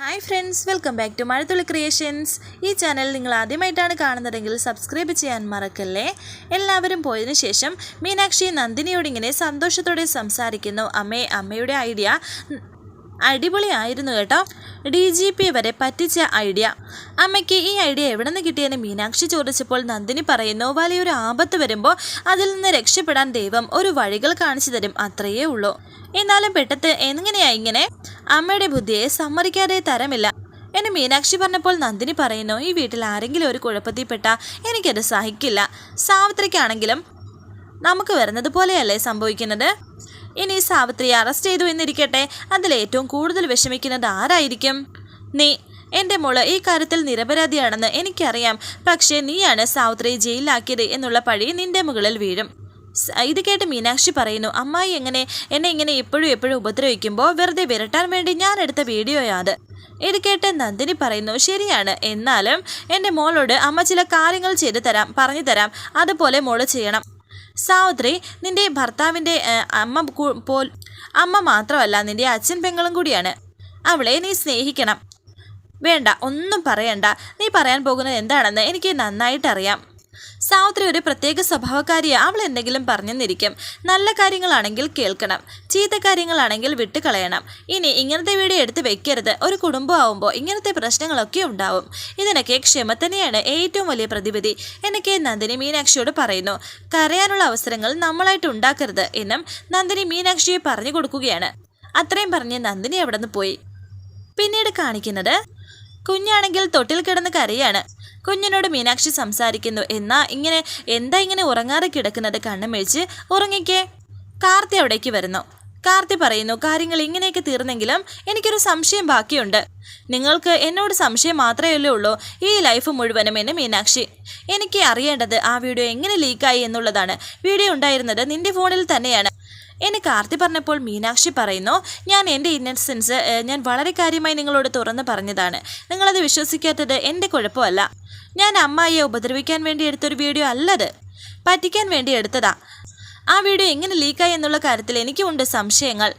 Hi friends welcome back to Mazhathulli creations ഈ channel നിങ്ങൾ ആദ്യമായിട്ടാണ് കാണുന്നതെങ്കിൽ സബ്സ്ക്രൈബ് ചെയ്യാൻ മറക്കല്ലേ? എല്ലാവരും പോയതിനു ശേഷം മീനാക്ഷി നന്ദിനിയോട് ഇങ്ങനെ സന്തോഷത്തോടെ സംസാരിക്കുന്നു. അമ്മേ അമ്മയുടെ ഐഡിയ അടിപൊളിയായിരുന്നു കേട്ടോ. ഡി ജി പി വരെ പറ്റിച്ച ഐഡിയ. അമ്മയ്ക്ക് ഈ ഐഡിയ എവിടെ നിന്ന് കിട്ടിയെന്ന് മീനാക്ഷി ചോദിച്ചപ്പോൾ നന്ദിനി പറയുന്നു വലിയൊരു ആപത്ത് വരുമ്പോൾ അതിൽ നിന്ന് രക്ഷപ്പെടാൻ ദൈവം ഒരു വഴികൾ കാണിച്ചു തരും അത്രയേ ഉള്ളൂ. എന്നാലും പെട്ടെന്ന് എങ്ങനെയാ ഇങ്ങനെ? അമ്മയുടെ ബുദ്ധിയെ സമ്മതിക്കാതെ തരമില്ല. എന്നെ മീനാക്ഷി പറഞ്ഞപ്പോൾ നന്ദിനി പറയുന്നു ഈ വീട്ടിൽ ആരെങ്കിലും ഒരു കുഴപ്പത്തിൽപ്പെട്ട എനിക്കത് സഹിക്കില്ല. സാവിത്രിക്കാണെങ്കിലും നമുക്ക് വരുന്നത് പോലെയല്ലേ സംഭവിക്കുന്നത്? ഇനി സാവിത്രി അറസ്റ്റ് ചെയ്തു എന്നിരിക്കട്ടെ. അതിൽ ഏറ്റവും കൂടുതൽ വിഷമിക്കുന്നത് ആരായിരിക്കും? നീ എന്റെ മോൾ ഈ കാര്യത്തിൽ നിരപരാധിയാണെന്ന് എനിക്കറിയാം. പക്ഷേ നീയാണ് സാവിത്രിയെ ജയിലിലാക്കിയത് എന്നുള്ള പഴി നിന്റെ മുകളിൽ വീഴും. ഇത് കേട്ട് മീനാക്ഷി പറയുന്നു അമ്മായി എങ്ങനെ എന്നെ ഇങ്ങനെ എപ്പോഴും എപ്പോഴും ഉപദ്രവിക്കുമ്പോൾ വെറുതെ വിരട്ടാൻ വേണ്ടി ഞാൻ എടുത്ത വീഡിയോയാ അത് ഇത് കേട്ട് നന്ദിനി പറയുന്നു ശരിയാണ് എന്നാലും എന്റെ മോളോട് അമ്മ ചില കാര്യങ്ങൾ ചെയ്തു തരാം പറഞ്ഞു തരാം. അതുപോലെ മോൾ ചെയ്യണം. സാവിത്രി നിന്റെ ഭർത്താവിന്റെ അമ്മ പോൽ അമ്മ മാത്രമല്ല നിന്റെ അച്ഛൻ പെങ്ങളും കൂടിയാണ്. അവളെ നീ സ്നേഹിക്കണം. വേണ്ട ഒന്നും പറയണ്ട. നീ പറയാൻ പോകുന്നത് എന്താണെന്ന് എനിക്ക് നന്നായിട്ട് അറിയാം സാവിത്രി ഒരു പ്രത്യേക സ്വഭാവക്കാരിയെ അവൾ എന്തെങ്കിലും പറഞ്ഞെന്നിരിക്കും. നല്ല കാര്യങ്ങളാണെങ്കിൽ കേൾക്കണം. ചീത്ത കാര്യങ്ങളാണെങ്കിൽ വിട്ടുകളയണം. ഇനി ഇങ്ങനത്തെ വീഡിയോ എടുത്ത് വെക്കരുത്. ഒരു കുടുംബമാവുമ്പോൾ ഇങ്ങനത്തെ പ്രശ്നങ്ങളൊക്കെ ഉണ്ടാവും. ഇതിനൊക്കെ ക്ഷമ തന്നെയാണ് ഏറ്റവും വലിയ പ്രതിവിധി. എനിക്ക് നന്ദിനി മീനാക്ഷിയോട് പറയുന്നു. കരയാനുള്ള അവസരങ്ങൾ നമ്മളായിട്ട് ഉണ്ടാക്കരുത് എന്നും നന്ദിനി മീനാക്ഷിയെ പറഞ്ഞു കൊടുക്കുകയാണ്. അത്രയും പറഞ്ഞ് നന്ദിനി അവിടെ നിന്ന് പോയി. പിന്നീട് കാണിക്കുന്നത് കുഞ്ഞാണെങ്കിൽ തൊട്ടിൽ കിടന്ന് കരയാണ്. കുഞ്ഞിനോട് മീനാക്ഷി സംസാരിക്കുന്നു. എന്നാ ഇങ്ങനെ എന്താ ഇങ്ങനെ ഉറങ്ങാതെ കിടക്കുന്നത് കണ്ണുമിഴിച്ച് ഉറങ്ങിക്കേ. കാർത്തി അവിടേക്ക് വരുന്നു. കാർത്തി പറയുന്നു കാര്യങ്ങൾ ഇങ്ങനെയൊക്കെ തീർന്നെങ്കിലും എനിക്കൊരു സംശയം ബാക്കിയുണ്ട്. നിങ്ങൾക്ക് എന്നോട് സംശയം മാത്രമേ ഉള്ളൂ. ഈ ലൈഫ് മുഴുവനും എന്നെ മീനാക്ഷി. എനിക്ക് അറിയേണ്ടത് ആ വീഡിയോ എങ്ങനെ ലീക്കായി എന്നുള്ളതാണ്. വീഡിയോ ഉണ്ടായിരുന്നത് നിന്റെ ഫോണിൽ തന്നെയാണ്. എന്നെ കാർത്തി പറഞ്ഞപ്പോൾ മീനാക്ഷി പറയുന്നു ഞാൻ എന്റെ ഇന്നസെൻസ് ഞാൻ വളരെ കാര്യമായി നിങ്ങളോട് തുറന്ന് പറഞ്ഞതാണ്. നിങ്ങളത് വിശ്വസിക്കാത്തത് എന്റെ കുഴപ്പമല്ല. ഞാൻ അമ്മായിയെ ഉപദ്രവിക്കാൻ വേണ്ടി എടുത്തൊരു വീഡിയോ അല്ലത്. പറ്റിക്കാൻ വേണ്ടി എടുത്തതാ. ആ വീഡിയോ എങ്ങനെ ലീക്കായി എന്നുള്ള കാര്യത്തിൽ എനിക്കുമുണ്ട് സംശയങ്ങൾ.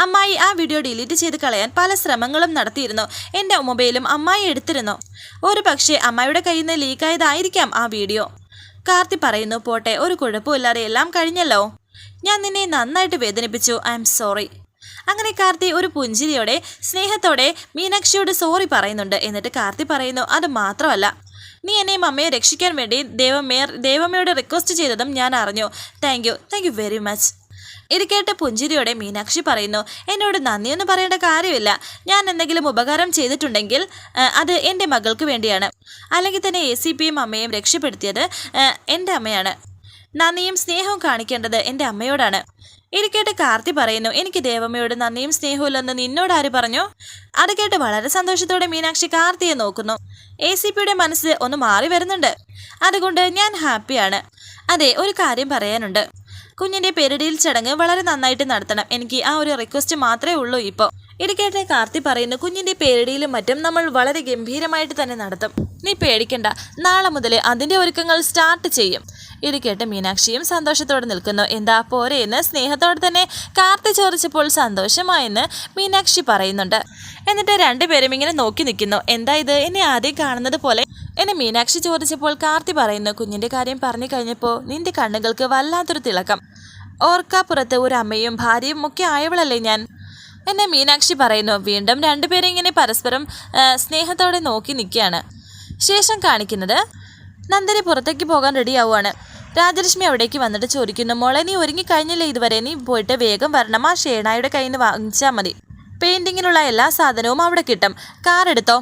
അമ്മായി ആ വീഡിയോ ഡിലീറ്റ് ചെയ്ത് കളയാൻ പല ശ്രമങ്ങളും നടത്തിയിരുന്നു. എന്റെ മൊബൈലും അമ്മായി എടുത്തിരുന്നു. ഒരു പക്ഷേ അമ്മായിയുടെ കയ്യിൽ നിന്ന് ലീക്കായതായിരിക്കാം ആ വീഡിയോ. കാർത്തി പറയുന്നു പോട്ടെ ഒരു കുഴപ്പമില്ലാതെ എല്ലാം കഴിഞ്ഞല്ലോ. ഞാൻ നിന്നെ നന്നായിട്ട് വേദനിപ്പിച്ചു. I am sorry. അങ്ങനെ കാർത്തി ഒരു പുഞ്ചിരിയോടെ സ്നേഹത്തോടെ മീനാക്ഷിയോട് സോറി പറയുന്നുണ്ട്. എന്നിട്ട് കാർത്തി പറയുന്നു അത് മാത്രമല്ല. നീ എന്നെയും അമ്മയെ രക്ഷിക്കാൻ വേണ്ടി ദേവമ്മയെ ദേവമ്മയോട് റിക്വസ്റ്റ് ചെയ്തതും ഞാൻ അറിഞ്ഞു. Thank you thank you very much ഇത് കേട്ട് പുഞ്ചിരിയോടെ മീനാക്ഷി പറയുന്നു എന്നോട് നന്ദിയൊന്നും പറയേണ്ട കാര്യമില്ല. ഞാൻ എന്തെങ്കിലും ഉപകാരം ചെയ്തിട്ടുണ്ടെങ്കിൽ അത് എന്റെ മകൾക്ക് വേണ്ടിയാണ്. അല്ലെങ്കിൽ തന്നെ എ സി പിയും അമ്മയും രക്ഷപ്പെടുത്തിയത് എന്റെ അമ്മയാണ്. നന്ദിയും സ്നേഹവും കാണിക്കേണ്ടത് എന്റെ അമ്മയോടാണ്. ഇത് കേട്ട് കാർത്തി പറയുന്നു എനിക്ക് ദേവമ്മയോട് നന്ദിയും സ്നേഹവും നിന്നോട് ആര് പറഞ്ഞു? അത് കേട്ട് വളരെ സന്തോഷത്തോടെ മീനാക്ഷി കാർത്തിയെ നോക്കുന്നു. എ സി പിയുടെ മനസ്സ് ഒന്ന് മാറി വരുന്നുണ്ട്. അതുകൊണ്ട് ഞാൻ ഹാപ്പിയാണ്. അതെ ഒരു കാര്യം പറയാനുണ്ട്. കുഞ്ഞിന്റെ പെരടിയിൽ ചടങ്ങ് വളരെ നന്നായിട്ട് നടത്തണം. എനിക്ക് ആ ഒരു റിക്വസ്റ്റ് മാത്രമേ ഉള്ളൂ ഇപ്പോൾ ഇത് കേട്ട് കാർത്തി പറയുന്നു കുഞ്ഞിന്റെ പേരടിയിലും മറ്റും നമ്മൾ വളരെ ഗംഭീരമായിട്ട് തന്നെ നടത്തും. നീ പേടിക്കണ്ട. നാളെ മുതൽ അതിന്റെ ഒരുക്കങ്ങൾ സ്റ്റാർട്ട് ചെയ്യും. ഇത് കേട്ട് മീനാക്ഷിയും സന്തോഷത്തോടെ നിൽക്കുന്നു. എന്താ പോരെ എന്ന് സ്നേഹത്തോടെ തന്നെ കാർത്തി ചോദിച്ചപ്പോൾ സന്തോഷമായെന്ന് മീനാക്ഷി പറയുന്നുണ്ട്. എന്നിട്ട് രണ്ടുപേരും ഇങ്ങനെ നോക്കി നിൽക്കുന്നു. എന്താ ഇത്? എന്നെ ആദ്യം കാണുന്നത് പോലെ എന്നെ മീനാക്ഷി ചോദിച്ചപ്പോൾ കാർത്തി പറയുന്നു. കുഞ്ഞിന്റെ കാര്യം പറഞ്ഞു കഴിഞ്ഞപ്പോൾ നിന്റെ കണ്ണുകൾക്ക് വല്ലാത്തൊരു തിളക്കം. ഓർക്കാപ്പുറത്ത് ഒരു അമ്മയും ഭാര്യയും ഒക്കെ ആയവളല്ലേ ഞാൻ? എന്നെ മീനാക്ഷി പറയുന്നു. വീണ്ടും രണ്ടുപേരും ഇങ്ങനെ പരസ്പരം സ്നേഹത്തോടെ നോക്കി നിൽക്കുകയാണ്. ശേഷം കാണിക്കുന്നത് നന്ദിനി പുറത്തേക്ക് പോകാൻ റെഡിയാവുകയാണ് രാജലക്ഷ്മി അവിടേക്ക് വന്നിട്ട് ചോദിക്കുന്നു മോളെ നീ ഒരുങ്ങിക്കഴിഞ്ഞില്ലേ ഇതുവരെ? നീ പോയിട്ട് വേഗം വരണം. ആ ഷേണായുടെ കയ്യിൽ നിന്ന് വാങ്ങിച്ചാൽ മതി. പെയിന്റിങ്ങിനുള്ള എല്ലാ സാധനവും അവിടെ കിട്ടും. കാർ എടുത്തോ?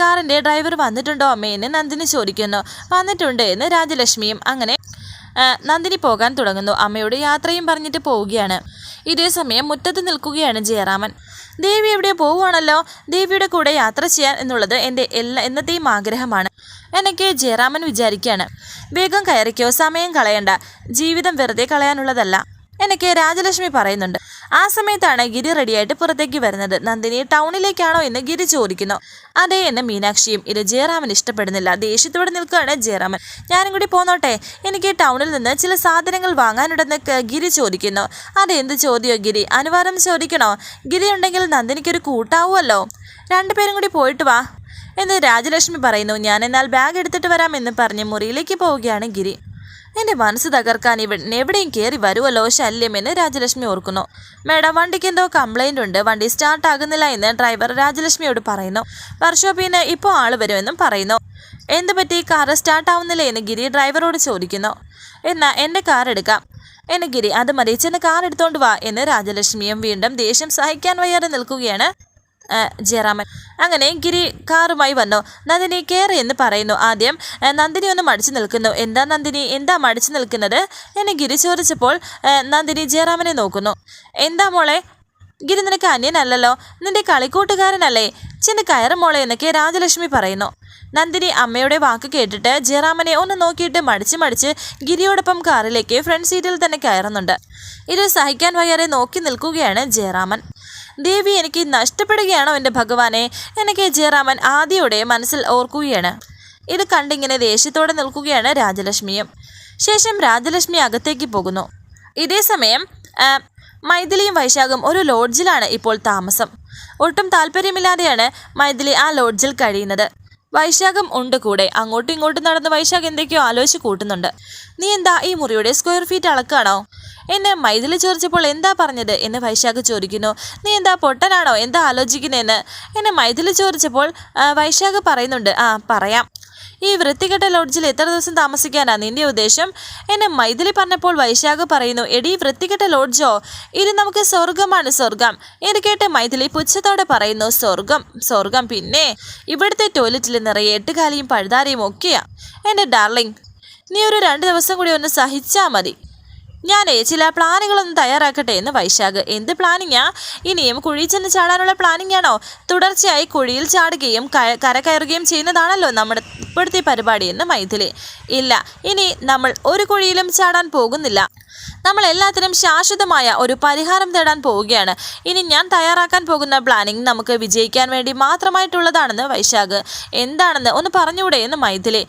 കാറിന്റെ ഡ്രൈവർ വന്നിട്ടുണ്ടോ അമ്മയെന്ന് നന്ദിനി ചോദിക്കുന്നു. വന്നിട്ടുണ്ട് എന്ന് രാജലക്ഷ്മിയും അങ്ങനെ നന്ദിനി പോകാൻ തുടങ്ങുന്നു. അമ്മയോട് യാത്രയും പറഞ്ഞിട്ട് പോവുകയാണ്. ഇതേ സമയം മുറ്റത്ത് നിൽക്കുകയാണ് ജയറാമൻ. ദേവി എവിടെ പോവുകയാണല്ലോ ദേവിയുടെ കൂടെ യാത്ര ചെയ്യാൻ എന്നുള്ളത് എന്റെ എല്ലാ എന്നത്തെയും ആഗ്രഹമാണ്. എനിക്ക് ജയറാമൻ വിചാരിക്കുകയാണ്. വേഗം കയറിക്കോ സമയം കളയണ്ട. ജീവിതം വെറുതെ കളയാനുള്ളതല്ല. എന്നൊക്കെ രാജലക്ഷ്മി പറയുന്നുണ്ട്. ആ സമയത്താണ് ഗിരി റെഡിയായിട്ട് പുറത്തേക്ക് വരുന്നത്. നന്ദിനി ടൗണിലേക്കാണോ എന്ന് ഗിരി ചോദിക്കുന്നു. അതേ എന്ന് മീനാക്ഷിയും ഇത് ജയറാമൻ ഇഷ്ടപ്പെടുന്നില്ല. ദേഷ്യത്തോടെ നിൽക്കുകയാണ് ജയറാമൻ. ഞാനും കൂടി പോന്നോട്ടെ. എനിക്ക് ടൗണിൽ നിന്ന് ചില സാധനങ്ങൾ വാങ്ങാനുണ്ടെന്ന് ഗിരി ചോദിക്കുന്നു. അതെന്ത് ചോദ്യമോ ഗിരി? അനുവാദം ചോദിക്കണോ? ഗിരി ഉണ്ടെങ്കിൽ നന്ദിനിക്കൊരു കൂട്ടാവുമല്ലോ. രണ്ടുപേരും കൂടി പോയിട്ട് വാ. എന്ന് രാജലക്ഷ്മി പറയുന്നു. ഞാൻ എന്നാൽ ബാഗ് എടുത്തിട്ട് വരാം എന്ന് പറഞ്ഞ് മുറിയിലേക്ക് പോവുകയാണ് ഗിരി. എന്റെ മനസ്സ് തകർക്കാൻ ഇവൻ എവിടെയും കയറി വരുമല്ലോ ശല്യമെന്ന് രാജലക്ഷ്മി ഓർക്കുന്നു. മേഡം വണ്ടിക്ക് എന്തോ കംപ്ലൈന്റ് ഉണ്ട്. വണ്ടി സ്റ്റാർട്ട് ആകുന്നില്ല എന്ന് ഡ്രൈവർ രാജലക്ഷ്മിയോട് പറയുന്നു. വർക്ക്ഷോപ്പിന് ഇപ്പോൾ ആൾ വരുമെന്നും പറയുന്നു. എന്ത് പറ്റി? കാർ സ്റ്റാർട്ട് ആവുന്നില്ല എന്ന് ഗിരി ഡ്രൈവറോട് ചോദിക്കുന്നു. എന്നാൽ എന്റെ കാർ എടുക്കാം. എന്നെ ഗിരി അത് മതി. കാർ എടുത്തോണ്ട് വാ എന്ന് രാജലക്ഷ്മിയും വീണ്ടും ദേഷ്യം സഹിക്കാൻ വയ്യാതെ നിൽക്കുകയാണ് ജയറാമൻ. അങ്ങനെ ഗിരി കാറുമായി വന്നു. നന്ദിനി കയറി എന്ന് പറയുന്നു. ആദ്യം നന്ദിനി ഒന്ന് മടിച്ചു നിൽക്കുന്നു. എന്താ നന്ദിനി? എന്താ മടിച്ചു നിൽക്കുന്നത്? എന്നെ ഗിരി ചോദിച്ചപ്പോൾ നന്ദിനി ജയറാമനെ നോക്കുന്നു. എന്താ മോളെ? ഗിരി നിനക്ക് അന്യനല്ലല്ലോ. നിന്റെ കളിക്കൂട്ടുകാരനല്ലേ? ചെന്ന് കയറും മോളെ എന്നൊക്കെ രാജലക്ഷ്മി പറയുന്നു. നന്ദിനി അമ്മയുടെ വാക്ക് കേട്ടിട്ട് ജയറാമനെ ഒന്ന് നോക്കിയിട്ട് മടിച്ച് മടിച്ച് ഗിരിയോടൊപ്പം കാറിലേക്ക് ഫ്രണ്ട് സീറ്റിൽ തന്നെ കയറുന്നുണ്ട്. ഇത് സഹിക്കാൻ വയ്യാതെ നോക്കി നിൽക്കുകയാണ് ജയറാമൻ. ദേവി എനിക്ക് നഷ്ടപ്പെടുകയാണോ എന്റെ ഭഗവാനെ? എനിക്ക് ജയറാമൻ ആദ്യയോടെ മനസ്സിൽ ഓർക്കുകയാണ്. ഇത് കണ്ടിങ്ങനെ ദേഷ്യത്തോടെ നിൽക്കുകയാണ് രാജലക്ഷ്മിയും. ശേഷം രാജലക്ഷ്മി അകത്തേക്ക് പോകുന്നു. ഇതേ സമയം മൈഥിലിയും വൈശാഖും ഒരു ലോഡ്ജിലാണ് ഇപ്പോൾ താമസം. ഒട്ടും താല്പര്യമില്ലാതെയാണ് മൈഥിലി ആ ലോഡ്ജിൽ കഴിയുന്നത്. വൈശാഖം ഉണ്ട് കൂടെ. അങ്ങോട്ടും ഇങ്ങോട്ടും നടന്ന് വൈശാഖ് എന്തൊക്കെയോ ആലോചിച്ച് കൂട്ടുന്നുണ്ട്. നീ എന്താ ഈ മുറിയുടെ സ്ക്വയർ ഫീറ്റ് അളക്കാണോ? എന്നെ മൈഥിലി ചോദിച്ചപ്പോൾ എന്താ പറഞ്ഞത് എന്ന് വൈശാഖ് ചോദിക്കുന്നു. നീ എന്താ പൊട്ടനാണോ? എന്താ ആലോചിക്കുന്നതെന്ന്? എന്നെ മൈഥിലി ചോദിച്ചപ്പോൾ വൈശാഖ് പറയുന്നുണ്ട്. ആ പറയാം. ഈ വൃത്തികെട്ട ലോഡ്ജിൽ എത്ര ദിവസം താമസിക്കാനാ നിന്റെ ഉദ്ദേശം? എന്നെ മൈഥിലി പറഞ്ഞപ്പോൾ വൈശാഖ് പറയുന്നു എടി വൃത്തികെട്ട ലോഡ്ജോ? ഇത് നമുക്ക് സ്വർഗമാണ് സ്വർഗം ഇത് കേട്ട് മൈഥിലി പുച്ഛത്തോടെ പറയുന്നു സ്വർഗം സ്വർഗം പിന്നെ ഇവിടുത്തെ ടോയ്ലറ്റിൽ നിറയെ എട്ടുകാലിയും പഴുതാരയും ഒക്കെയാ. എന്റെ ഡാർലിംഗ് നീ ഒരു രണ്ട് ദിവസം കൂടി ഒന്ന് സഹിച്ചാൽ മതി. ഞാനേ ചില പ്ലാനുകളൊന്നും തയ്യാറാക്കട്ടെ എന്ന് വൈശാഖ്. എന്ത് പ്ലാനിങ്ങാ? ഇനിയും കുഴിയിൽ ചെന്ന് ചാടാനുള്ള പ്ലാനിങ് ആണോ തുടർച്ചയായി കുഴിയിൽ ചാടുകയും കര കയറുകയും ചെയ്യുന്നതാണല്ലോ നമ്മുടെ ഇപ്പോഴത്തെ പരിപാടി എന്ന് മൈഥിലി. ഇല്ല ഇനി നമ്മൾ ഒരു കുഴിയിലും ചാടാൻ പോകുന്നില്ല. നമ്മൾ എല്ലാത്തിനും ശാശ്വതമായ ഒരു പരിഹാരം തേടാൻ പോവുകയാണ്. ഇനി ഞാൻ തയ്യാറാക്കാൻ പോകുന്ന പ്ലാനിങ് നമുക്ക് വിജയിക്കാൻ വേണ്ടി മാത്രമായിട്ടുള്ളതാണെന്ന് വൈശാഖ്. എന്താണെന്ന് ഒന്ന് പറഞ്ഞുകൂടെ എന്ന് മൈഥിലി.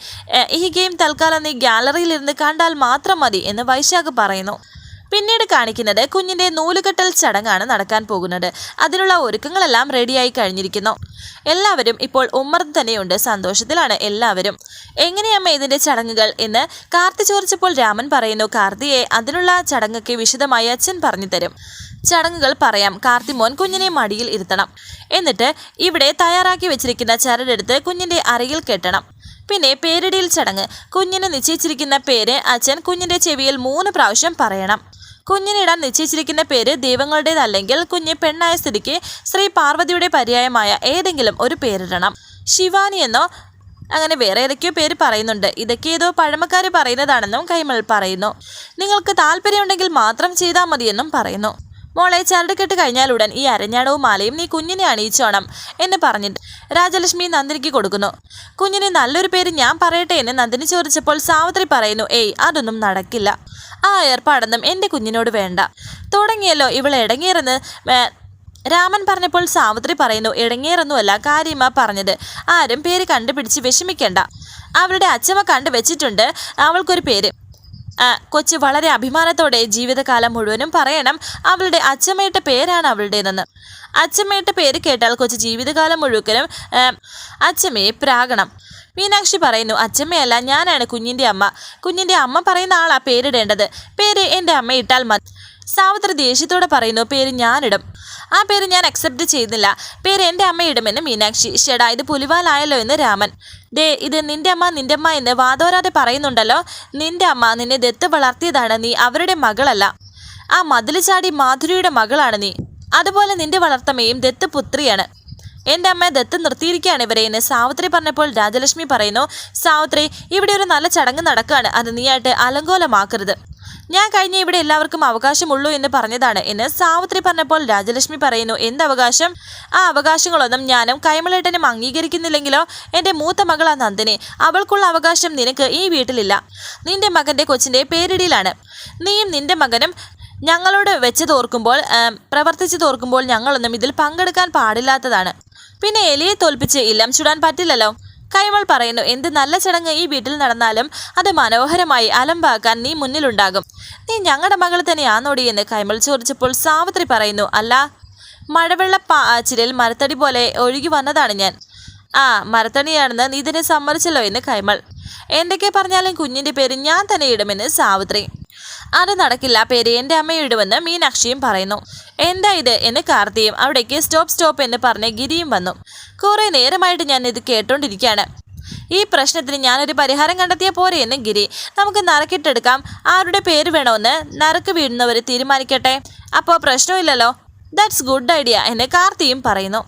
ഈ ഗെയിം തൽക്കാലം നീ ഗാലറിയിലിരുന്ന് കണ്ടാൽ മാത്രം മതി എന്ന് വൈശാഖ് പറയുന്നു. പിന്നീട് കാണിക്കുന്നത് കുഞ്ഞിന്റെ നൂലുകെട്ടൽ ചടങ്ങാണ് നടക്കാൻ പോകുന്നത്. അതിനുള്ള ഒരുക്കങ്ങളെല്ലാം റെഡിയായി കഴിഞ്ഞിരിക്കുന്നു. എല്ലാവരും ഇപ്പോൾ ഉമ്മർന്ന് തന്നെയുണ്ട്. സന്തോഷത്തിലാണ് എല്ലാവരും. എങ്ങനെയമ്മ ഇതിന്റെ ചടങ്ങുകൾ എന്ന് കാർത്തി ചോദിച്ചപ്പോൾ രാമൻ പറയുന്നു കാർത്തിയെ അതിനുള്ള ചടങ്ങൊക്കെ വിശദമായി അച്ഛൻ പറഞ്ഞു തരും. ചടങ്ങുകൾ പറയാം. കാർത്തി മോൻ കുഞ്ഞിനെ മടിയിൽ ഇരുത്തണം. എന്നിട്ട് ഇവിടെ തയ്യാറാക്കി വെച്ചിരിക്കുന്ന ചരടെടുത്ത് കുഞ്ഞിന്റെ അരയിൽ കെട്ടണം. പിന്നെ പേരിടിയിൽ ചടങ്ങ്. കുഞ്ഞിന് നിശ്ചയിച്ചിരിക്കുന്ന പേര് അച്ഛൻ കുഞ്ഞിന്റെ ചെവിയിൽ മൂന്ന് പ്രാവശ്യം പറയണം. കുഞ്ഞിനിടാൻ നിശ്ചയിച്ചിരിക്കുന്ന പേര് ദൈവങ്ങളുടേതല്ലെങ്കിൽ കുഞ്ഞ് പെണ്ണായ സ്ഥിതിക്ക് ശ്രീ പാർവതിയുടെ പര്യായമായ ഏതെങ്കിലും ഒരു പേരിടണം. ശിവാനി എന്നോ അങ്ങനെ വേറെ ഏതൊക്കെയോ പേര് പറയുന്നുണ്ട്. ഇതൊക്കെ ഏതോ പഴമക്കാർ പറയുന്നതാണെന്നും കൈമൾ പറയുന്നു. നിങ്ങൾക്ക് താല്പര്യമുണ്ടെങ്കിൽ മാത്രം ചെയ്താൽ മതിയെന്നും പറയുന്നു. മോളെ ചരടുകെട്ട് കഴിഞ്ഞാലുടൻ ഈ അരഞ്ഞാടവും മാലയും നീ കുഞ്ഞിനെ അണിയിച്ചോണം എന്ന് പറഞ്ഞിട്ട് രാജലക്ഷ്മി നന്ദിനിക്ക് കൊടുക്കുന്നു. കുഞ്ഞിന് നല്ലൊരു പേര് ഞാൻ പറയട്ടെ എന്ന് നന്ദിനി ചോദിച്ചപ്പോൾ സാവിത്രി പറയുന്നു ഏയ് അതൊന്നും നടക്കില്ല. ആ ഏർപ്പാടൊന്നും എന്റെ കുഞ്ഞിനോട് വേണ്ട. തുടങ്ങിയല്ലോ ഇവൾ ഇടങ്ങിയിരുന്ന് രാമൻ പറഞ്ഞപ്പോൾ സാവിത്രി പറയുന്നു ഇടങ്ങേറൊന്നുമല്ല കാര്യമ്മ പറഞ്ഞത്. ആരും പേര് കണ്ടുപിടിച്ച് വിഷമിക്കണ്ട. അവരുടെ അച്ഛമ്മ കണ്ടു വെച്ചിട്ടുണ്ട് അവൾക്കൊരു പേര്. കൊച്ച് വളരെ അഭിമാനത്തോടെ ജീവിതകാലം മുഴുവനും പറയണം അവളുടെ അച്ഛമ്മയുടെ പേരാണ് അവളുടേതെന്ന്. അച്ഛമ്മയുടെ പേര് കേട്ടാൽ കൊച്ച് ജീവിതകാലം മുഴുവനും അച്ചമ്മയെ പ്രാകണം മീനാക്ഷി പറയുന്നു അച്ഛമ്മയല്ല ഞാനാണ് കുഞ്ഞിന്റെ അമ്മ. കുഞ്ഞിന്റെ അമ്മ പറയുന്ന ആളാ പേരിടേണ്ടത്. പേര് എന്റെ അമ്മ ഇട്ടാൽ മതി. സാവിത്രി ദേഷ്യത്തോടെ പറയുന്നു പേര് ഞാനിടും. ആ പേര് ഞാൻ അക്സെപ്റ്റ് ചെയ്യുന്നില്ല. പേര് എന്റെ അമ്മ ഇടുമെന്ന് മീനാക്ഷി. ഷെടാ ഇത് പുലിവാലായല്ലോ എന്ന് രാമൻ. ഡേ ഇത് നിന്റെ അമ്മ നിന്റെ അമ്മ എന്ന് വാദോരാതെ പറയുന്നുണ്ടല്ലോ. നിന്റെ അമ്മ നിന്നെ ദത്ത് വളർത്തിയതാണ്. നീ അവരുടെ മകളല്ല. ആ മതിൽ ചാടി മാധുരിയുടെ മകളാണ് നീ. അതുപോലെ നിന്റെ വളർത്തമ്മയും ദത്ത് പുത്രിയാണ്. എന്റെ അമ്മ ദത്ത് നിർത്തിയിരിക്കുകയാണ് ഇവരെ എന്ന് സാവിത്രി പറഞ്ഞപ്പോൾ രാജലക്ഷ്മി പറയുന്നു സാവിത്രി ഇവിടെ ഒരു നല്ല ചടങ്ങ് നടക്കുകയാണ് അത് നീയായിട്ട് അലങ്കോലമാക്കരുത്. ഞാൻ കഴിഞ്ഞ ഇവിടെ എല്ലാവർക്കും അവകാശമുള്ളൂ എന്ന് പറഞ്ഞതാണ്. എന്ന് സാവിത്രി പറഞ്ഞപ്പോൾ രാജലക്ഷ്മി പറയുന്നു എന്ത് അവകാശം? ആ അവകാശങ്ങളൊന്നും ഞാനും കൈമളേട്ടനും അംഗീകരിക്കുന്നില്ലെങ്കിലോ? എന്റെ മൂത്ത മകളാ നന്ദിനി. അവൾക്കുള്ള അവകാശം നിനക്ക് ഈ വീട്ടിലില്ല. നിന്റെ മകന്റെ കൊച്ചിന്റെ പേരിടിയിലാണ്. നീയും നിന്റെ മകനും ഞങ്ങളോട് വെച്ച് തോർക്കുമ്പോൾ പ്രവർത്തിച്ച് തോർക്കുമ്പോൾ ഞങ്ങളൊന്നും ഇതിൽ പങ്കെടുക്കാൻ പാടില്ലാത്തതാണ്. പിന്നെ എലിയെ തോൽപ്പിച്ച് ഇല്ലം ചുടാൻ പറ്റില്ലല്ലോ. കൈമൾ പറയുന്നു. എന്ത് നല്ല ചടങ്ങ് ഈ വീട്ടിൽ നടന്നാലും അത് മനോഹരമായി അലമ്പാക്കാൻ നീ മുന്നിലുണ്ടാകും. നീ ഞങ്ങളുടെ മകൾ തന്നെയാണോടി എന്ന് കൈമൾ ചോദിച്ചപ്പോൾ സാവിത്രി പറയുന്നു അല്ല മഴവെള്ള പാച്ചിലിൽ മരത്തടി പോലെ ഒഴുകി വന്നതാണ് ഞാൻ. ആ മരത്തടിയാണെന്ന് നീ ഇതിനെ സമ്മതിച്ചല്ലോ എന്ന് കൈമൾ. എന്തൊക്കെ പറഞ്ഞാലും കുഞ്ഞിന്റെ പേര് ഞാൻ തന്നെ ഇടുമെന്ന് സാവിത്രി. അത് നടക്കില്ല. പേര് എന്റെ അമ്മ ഇടുമെന്ന് മീനാക്ഷിയും പറയുന്നു. എന്താ ഇത്? എന്ന് കാർത്തിയും അവിടേക്ക് സ്റ്റോപ്പ് സ്റ്റോപ്പ് എന്ന് പറഞ്ഞ് ഗിരിയും വന്നു. കുറേ നേരമായിട്ട് ഞാൻ ഇത് കേട്ടോണ്ടിരിക്കുകയാണ് ഈ പ്രശ്നത്തിന് ഞാനൊരു പരിഹാരം കണ്ടെത്തിയ പോരെ എന്ന് ഗിരി. നമുക്ക് നറുക്കിട്ടെടുക്കാം. ആരുടെ പേര് വേണമെന്ന് നറുക്ക് വീഴുന്നവർ തീരുമാനിക്കട്ടെ. അപ്പോൾ പ്രശ്നമില്ലല്ലോ. ദാറ്റ്സ് ഗുഡ് ഐഡിയ എന്ന് കാർത്തിയും പറയുന്നു.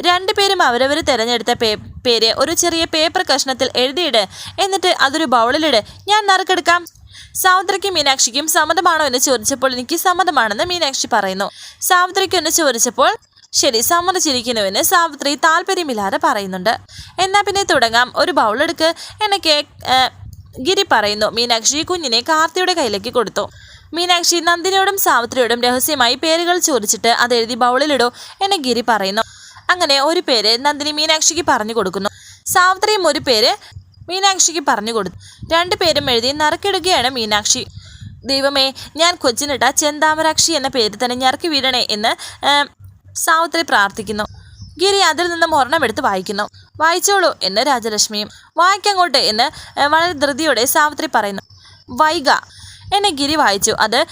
രണ്ടുപേരും അവരവർ തിരഞ്ഞെടുത്ത പേ പേര് ഒരു ചെറിയ പേപ്പർ കഷ്ണത്തിൽ എഴുതിയിട്. എന്നിട്ട് അതൊരു ബൗളിലിട്. ഞാൻ നറുക്കെടുക്കാം. സാവിത്രിക്കും മീനാക്ഷിക്കും സമ്മതമാണോ എന്ന് ചോദിച്ചപ്പോൾ എനിക്ക് സമ്മതമാണെന്ന് മീനാക്ഷി പറയുന്നു. സാവിത്രിക്ക് എന്ന് ചോദിച്ചപ്പോൾ ശരി സമ്മതിച്ചിരിക്കുന്നുവെന്ന് സാവിത്രി താല്പര്യമില്ലാതെ പറയുന്നുണ്ട്. എന്നാൽ പിന്നെ തുടങ്ങാം. ഒരു ബൗൾ എടുക്ക് എന്നെ ഏ, ഗിരി പറയുന്നു. മീനാക്ഷി കുഞ്ഞിനെ കാർത്തിയുടെ കയ്യിലേക്ക് കൊടുത്തു. മീനാക്ഷി നന്ദിനിയോടും സാവിത്രിയോടും രഹസ്യമായി പേരുകൾ ചോദിച്ചിട്ട് അത് എഴുതി ബൗളിലിടൂ എന്ന് ഗിരി പറയുന്നു. അങ്ങനെ ഒരു പേര് നന്ദിനി മീനാക്ഷിക്ക് പറഞ്ഞു കൊടുക്കുന്നു. സാവിത്രിയും ഒരു പേര് മീനാക്ഷിക്ക് പറഞ്ഞു കൊടുത്തു. രണ്ടു പേരും എഴുതി നറുക്കിടുകയാണ് മീനാക്ഷി. ദൈവമേ ഞാൻ കൊച്ചിനിട്ട ചെന്താമരാക്ഷി എന്ന പേര് തന്നെ ഞറക്കി വീഴണേ എന്ന് സാവിത്രി പ്രാർത്ഥിക്കുന്നു. ഗിരി അതിൽ നിന്നും ഒരെണ്ണമെടുത്ത് വായിക്കുന്നു. വായിച്ചോളൂ എന്ന് രാജലക്ഷ്മിയും വായിക്കങ്ങോട്ട് എന്ന് വളരെ ധൃതിയോടെ സാവിത്രി പറയുന്നു. വൈഗ. എന്നെ ഗിരി വായിച്ചു. അത്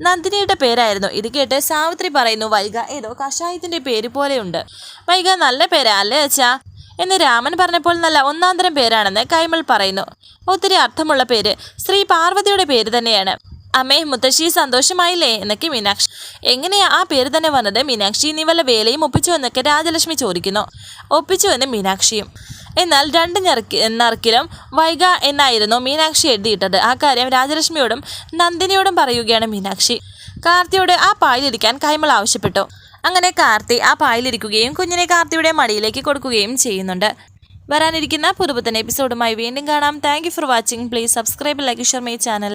നന്ദിനിയുടെ പേരായിരുന്നു. ഇത് കേട്ട് സാവിത്രി പറയുന്നു വൈഗ ഏതോ കഷായത്തിന്റെ പേര് പോലെയുണ്ട്. വൈഗ നല്ല പേരാ അല്ലേ അച്ഛാ? എന്ന് രാമൻ പറഞ്ഞപ്പോൾ നല്ല ഒന്നാന്തരം പേരാണെന്ന് കൈമൾ പറയുന്നു. ഒത്തിരി അർത്ഥമുള്ള പേര്. ശ്രീ പാർവതിയുടെ പേര് തന്നെയാണ്. അമ്മേ മുത്തശ്ശി സന്തോഷമായില്ലേ? എന്നൊക്കെ മീനാക്ഷി. എങ്ങനെയാ ആ പേര് തന്നെ വന്നത്? മീനാക്ഷി നീ വല്ല വേലയും ഒപ്പിച്ചു എന്നൊക്കെ രാജലക്ഷ്മി ചോദിക്കുന്നു. ഒപ്പിച്ചു എന്ന് മീനാക്ഷിയും. എന്നാൽ രണ്ട് ഞറുക്കി നറുക്കിലും വൈക എന്നായിരുന്നു മീനാക്ഷി എഴുതിയിട്ടത്. ആ കാര്യം രാജലക്ഷ്മിയോടും നന്ദിനിയോടും പറയുകയാണ് മീനാക്ഷി. കാർത്തിയോട് ആ പായിലിരിക്കാൻ കൈമൾ ആവശ്യപ്പെട്ടു. അങ്ങനെ കാർത്തി ആ പായിലിരിക്കുകയും കുഞ്ഞിനെ കാർത്തിയുടെ മടിയിലേക്ക് കൊടുക്കുകയും ചെയ്യുന്നുണ്ട്. വരാനിരിക്കുന്ന പുതുപുത്തൻ എപ്പിസോഡുമായി വീണ്ടും കാണാം. Thank for watching please subscribe like share my channel